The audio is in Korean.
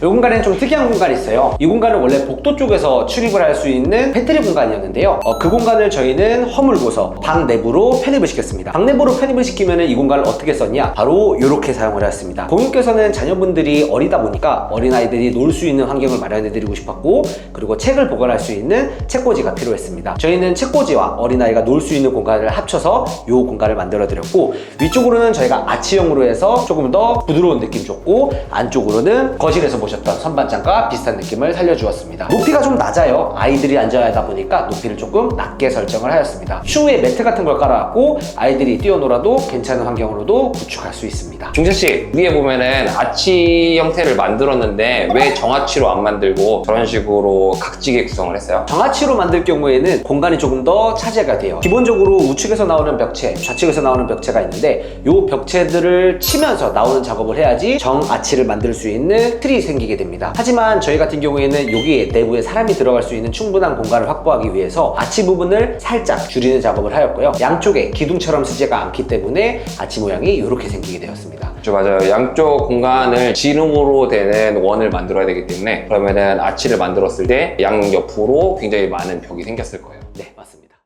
이 공간에는 좀 특이한 공간이 있어요. 이 공간은 원래 복도 쪽에서 출입을 할 수 있는 팬트리 공간이었는데요. 어, 그 공간을 저희는 허물고서 방 내부로 편입을 시켰습니다. 방 내부로 편입을 시키면 이 공간을 어떻게 썼냐? 바로 이렇게 사용을 하였습니다. 고객께서는 자녀분들이 어리다 보니까 어린아이들이 놀 수 있는 환경을 마련해 드리고 싶었고 그리고 책을 보관할 수 있는 책꽂이가 필요했습니다. 저희는 책꽂이와 어린아이가 놀 수 있는 공간을 합쳐서 이 공간을 만들어 드렸고 위쪽으로는 저희가 아치형으로 해서 조금 더 부드러운 느낌 줬고 안쪽으로는 거실에서 보셨던 선반장과 비슷한 느낌을 살려주었습니다. 높이가 좀 낮아요. 아이들이 앉아야 하다 보니까 높이를 조금 낮게 설정을 하였습니다. 추후에 매트 같은 걸 깔아놨고 아이들이 뛰어놀아도 괜찮은 환경으로도 구축할 수 있습니다. 중재 씨 위에 보면은 아치 형태를 만들었는데 왜 정아치로 안 만들고 저런 식으로 각지게 구성을 했어요? 정아치로 만들 경우에는 공간이 조금 더 차지가 돼요. 기본적으로 우측에서 나오는 벽체, 좌측에서 나오는 벽체가 있는데 이 벽체들을 치면서 나오는 작업을 해야지 정아치를 만들 수 있는 틀이 생 기게 됩니다. 하지만 저희 같은 경우에는 여기 내부에 사람이 들어갈 수 있는 충분한 공간을 확보하기 위해서 아치 부분을 살짝 줄이는 작업을 하였고요. 양쪽에 기둥처럼 쓰지가 않기 때문에 아치 모양이 이렇게 생기게 되었습니다. 저 맞아요. 양쪽 공간을 지름으로 되는 원을 만들어야 되기 때문에 그러면은 아치를 만들었을 때 양 옆으로 굉장히 많은 벽이 생겼을 거예요. 네, 맞습니다.